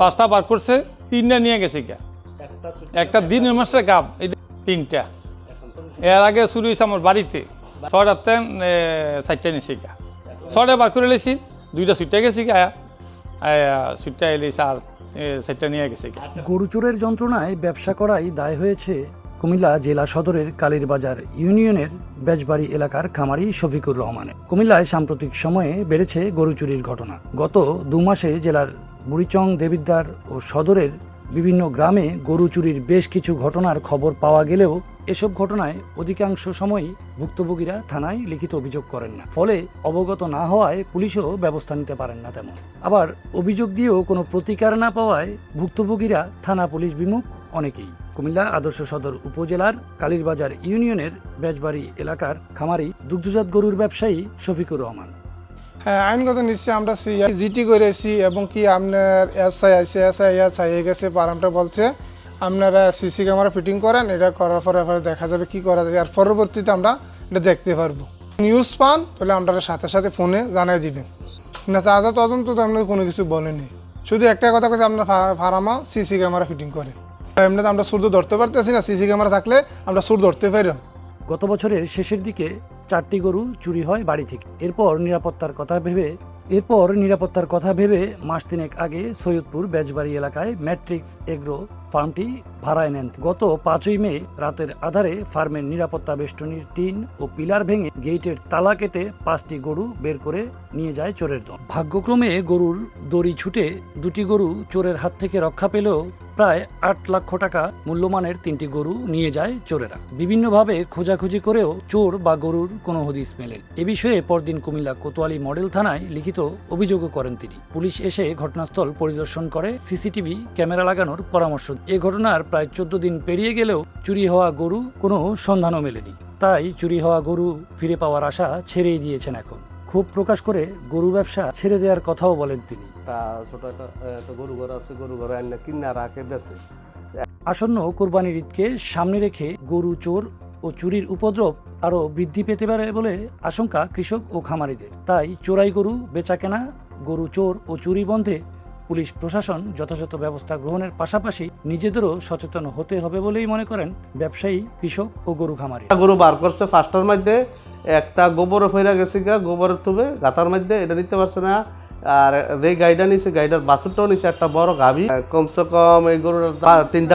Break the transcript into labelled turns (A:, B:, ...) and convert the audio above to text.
A: পাঁচটা বার করছে তিনটা নিয়ে গেছে গা একটা দিনের মাসে গাব এই তিনটা। এর আগে চুরি হয়েছে আমার বাড়িতে। ছয়টা তেন চারটা নিছে গা ছয়টা বার করে লেছি দুইটা সুইটা গেছি গা সুইটা এলিছে আর চারটা নিয়ে গেছে গা
B: গরু চোরের যন্ত্রণায় ব্যবসা করাই দায় হয়েছে কুমিল্লা জেলা সদরের কালীরবাজার ইউনিয়নের বেজবাড়ি এলাকার খামারি শফিকুর রহমানের। কুমিল্লায় সাম্প্রতিক সময়ে বেড়েছে গরু চুরির ঘটনা। গত দু মাসে জেলার বুড়িচং দেবিদ্বার ও সদরের বিভিন্ন গ্রামে গরু চুরির বেশ কিছু ঘটনার খবর পাওয়া গেলেও এসব ঘটনায় অধিকাংশ সময়ই ভুক্তভোগীরা থানায় লিখিত অভিযোগ করেন না। ফলে অবগত না হওয়ায় পুলিশও ব্যবস্থা নিতে পারেন না তেমন। আবার অভিযোগ দিয়েও কোনো প্রতিকার না পাওয়ায় ভুক্তভোগীরা থানা পুলিশ বিমুখ অনেকেই। কুমিল্লা আদর্শ সদর উপজেলার কালীরবাজার ইউনিয়নের বেজবাড়ি এলাকার খামারি দুগ্ধজাত গরুর ব্যবসায়ী শফিকুর রহমান।
C: আইনগত নিশ্চয়ই আমরা সি জিটি করেছি এবং কি আপনার এসআই আছে এসআই এসআই হয়ে গেছে পারামটা বলছে। আপনারা সিসি ক্যামেরা ফিটিং করেন, এটা করার পরে দেখা যাবে কি করা যায়। আর পরবর্তীতে আমরা এটা দেখতে পারব। নিউজ পান, তাহলে আপনারা সাথে সাথে ফোনে জানাই দিবেন। না তাজা তদন্ত তো আপনাদের কোনো কিছু বলেনি। শুধু একটা কথা কথা আপনার ফার্মা সিসি ক্যামেরা ফিটিং করে এমনিতে আমরা সুর ধরতে পারতেছি না সিসি ক্যামেরা থাকলে আমরা সুর ধরতে পারি
B: গত বছরের শেষের দিকে চারটি গরু চুরি হয় বাড়ি থেকে। এরপর নিরাপত্তার কথা ভেবে, এরপর নিরাপত্তার কথা ভেবে মাস তিনেক আগে সৈয়দপুর বেজবাড়ি এলাকায় ম্যাট্রিক্স এগ্রো ফার্মটি ভাড়ায় নেন। গত পাঁচই মে রাতের আধারে ফার্মের নিরাপত্তা বেষ্টনীর টিন ও পিলার ভেঙে গেইটের তালা কেটে পাঁচটি গরু বের করে নিয়ে যায় চোরের দল। ভাগ্যক্রমে গরুর দড়ি ছুটে দুটি গরু চোরের হাত থেকে রক্ষা পেলেও প্রায় আট লক্ষ টাকা মূল্যমানের তিনটি গরু নিয়ে যায় চোরেরা। বিভিন্নভাবে খোঁজাখুঁজি করেও চোর বা গরুর কোনো হদিস মেলেন এ বিষয়ে পরদিন কুমিল্লা কোতোয়ালি মডেল থানায় লিখিত অভিযোগও করেন তিনি। পুলিশ এসে ঘটনাস্থল পরিদর্শন করে, সিসিটিভি ক্যামেরা লাগানোর পরামর্শ এ ঘটনার প্রায় চোদ্দ দিন পেরিয়ে গেলেও চুরি হওয়া গরু কোনো সন্ধানও মেলেনি। তাই চুরি হওয়া গরু ফিরে পাওয়ার আশা ছেড়েই দিয়েছেন এখন। ক্ষোভ প্রকাশ করে গরু ব্যবসা ছেড়ে দেওয়ার কথাও বলেন তিনি।
D: তা ছোট একটা একটা গরু ঘর আছে গরু ঘর আইনা কিনা রাখে বেছে।
B: আসন্ন কোরবানির ঈদকে সামনে রেখে গরু চোর ও চুরির উপদ্রব আরও বৃদ্ধি পেতে পারে বলে আশঙ্কা কৃষক ও খামারিদের। তাই চোরাই গরু বেচাকেনা গরু চোর ও চুরি বন্ধে পুলিশ প্রশাসন যথাযথ ব্যবস্থা গ্রহণের পাশাপাশি নিজেদেরও সচেতন হতে হবে বলেই মনে করেন ব্যবসায়ী কৃষক ও গরু খামারি।
D: গরু বার করছে ফার্স্টার মধ্যে একটা গোবরও ফেরা গেছে গা গোবরের তুবে গাতার মধ্যে, এটা নিতে পারছে না। আর যে গাইডা নিছে, গাইডার বাছুরটাও নিছে, একটা বড় গাভী। কমসে কম এই গরুর তিনটা